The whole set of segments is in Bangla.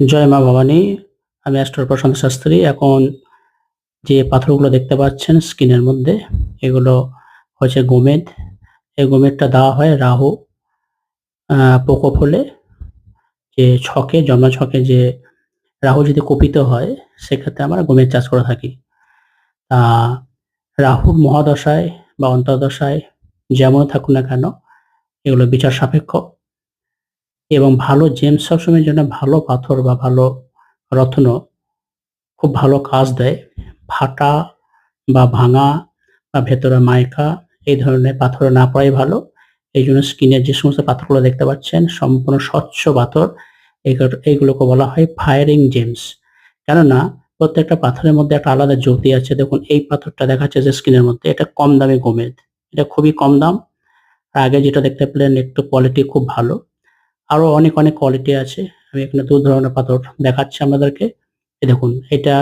জয় মা ভবানী, আমি অ্যাস্ট্রো প্রশান্ত শাস্ত্রী। এখন যে পাথরগুলো দেখতে পাচ্ছেন স্ক্রিনের মধ্যে, এগুলো হচ্ছে গোমেদ। এই গোমেদটা দেওয়া হয় রাহু প্রকোপ হলে যে ছকে জন্ম ছকে যে রাহু যদি কপিত হয়, সেক্ষেত্রে আমরা গোমেদ চাষ করে থাকি। তা রাহুর মহাদশায় বা অন্তর্দশায় যেমন থাকুক না কেন, এগুলো বিচার সাপেক্ষ। এবং ভালো জেমস সবসময়ের জন্য ভালো পাথর বা ভালো রত্ন খুব ভালো কাজ দেয়। ফাটা বা ভাঙা বা ভেতরে মাইকা এই ধরনের পাথর না পড়াই ভালো। এই জন্য স্কিনের যে সমস্ত পাথরগুলো দেখতে পাচ্ছেন, সম্পূর্ণ স্বচ্ছ পাথর। এইগুলোকে বলা হয় ফায়ারিং জেমস কেননা প্রত্যেকটা পাথরের মধ্যে একটা আলাদা জ্যোতি আছে। দেখুন, এই পাথরটা দেখা যাচ্ছে যে স্কিনের মধ্যে। এটা কম দামি গোমেদ এটা খুবই কম দাম। আগে যেটা দেখতে পেলেন, একটু কোয়ালিটি খুব ভালো। আরও অনেক অনেক কোয়ালিটি আছে। আমি এখানে দু ধরনের পাথর দেখাচ্ছি আমাদেরকে দেখুন, এটা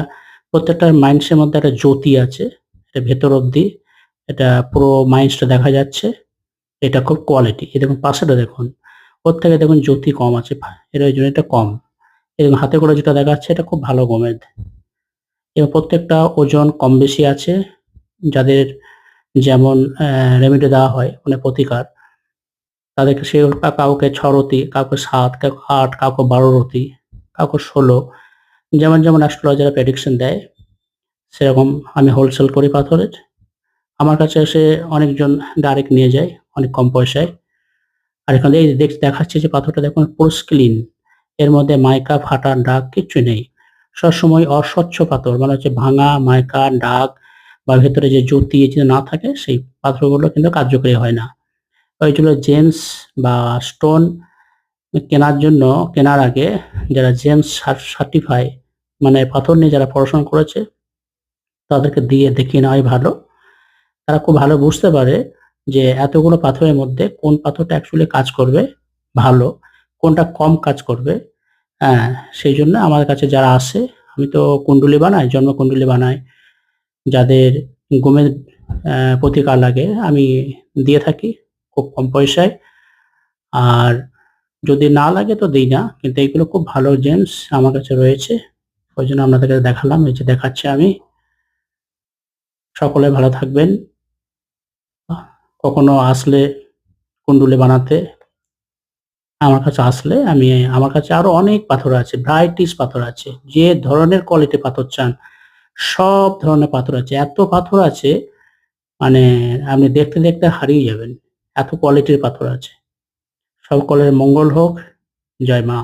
প্রত্যেকটা মাইন্ডসের মধ্যে একটা জ্যোতি আছে, এটা ভেতর অবধি। এটা পুরো মাইন্ডসটা দেখা যাচ্ছে। এটা খুব কোয়ালিটি এই দেখুন, পাশেটা দেখুন ওর থেকে দেখুন জ্যোতি কম আছে, এর ওই জন্য এটা কম। এবং হাতে করে যেটা দেখা যাচ্ছে এটা খুব ভালো গমেদ এবং প্রত্যেকটা ওজন কম বেশি আছে। যাদের যেমন রেমেডি দেওয়া হয় মানে প্রতিকার। তাদেরকে সে কাউকে ছ রতি, কাউকে সাত, কাউকে আট, কাউকে বারো রতি, কাউকে ষোলো, যেমন যেমন অ্যাস্ট্রোলজাররা প্রেডিকশন দেয়, সেরকম আমি হোলসেল করি পাথরের। আমার কাছে এসে অনেকজন ডাইরেক্ট নিয়ে যায়, অনেক কম পয়সায়। আর এখানে এই দেখ, দেখাচ্ছে যে পাথরটা দেখুন, পুরো ক্লিন এর মধ্যে মাইকা, ফাটা, ডাক কিচ্ছু নেই। সবসময় অস্বচ্ছ পাথর মানে হচ্ছে ভাঙা, মাইকা, ডাক, বা ভেতরে যে জ্যোতি না থাকে, সেই পাথরগুলো কিন্তু কার্যকরী হয় না। জন্য জেমস বা স্টোন কেনার জন্য, কেনার আগে যারা জেমস সার্টিফাই মানে পাথর নিয়ে যারা পড়াশোনা করেছে, তাদেরকে দিয়ে দেখিয়ে নেওয়াই ভালো। তারা খুব ভালো বুঝতে পারে যে এতগুলো পাথরের মধ্যে কোন পাথরটা অ্যাকচুয়ালি কাজ করবে ভালো, কোনটা কম কাজ করবে। হ্যাঁ সেই জন্য আমাদের কাছে যারা আসে, আমি তো কুণ্ডুলি বানাই, জন্ম কুণ্ডলি বানাই, যাদের গুমের প্রতিকার লাগে, আমি দিয়ে থাকি। খুব কম পয়সায়। আর যদি না লাগে তো দিই না, কিন্তু এইগুলো খুব ভালো জেমস আমার কাছে রয়েছে। ওই জন্য আপনাদেরকে দেখালাম, এই যে দেখাচ্ছি আমি। সকলে ভালো থাকবেন। কখনো আসলে কুণ্ডুলি বানাতে আমার কাছে আসলে আমি, আমার কাছে আরও অনেক পাথর আছে ভ্রাইটিস পাথর আছে, যে ধরনের কোয়ালিটি পাথর চান, সব ধরনের পাথর আছে। এত পাথর আছে মানে আপনি দেখতে দেখতে হারিয়ে যাবেন। এত কোয়ালিটির পাথর আছে। সকলের মঙ্গল হোক জয় মা।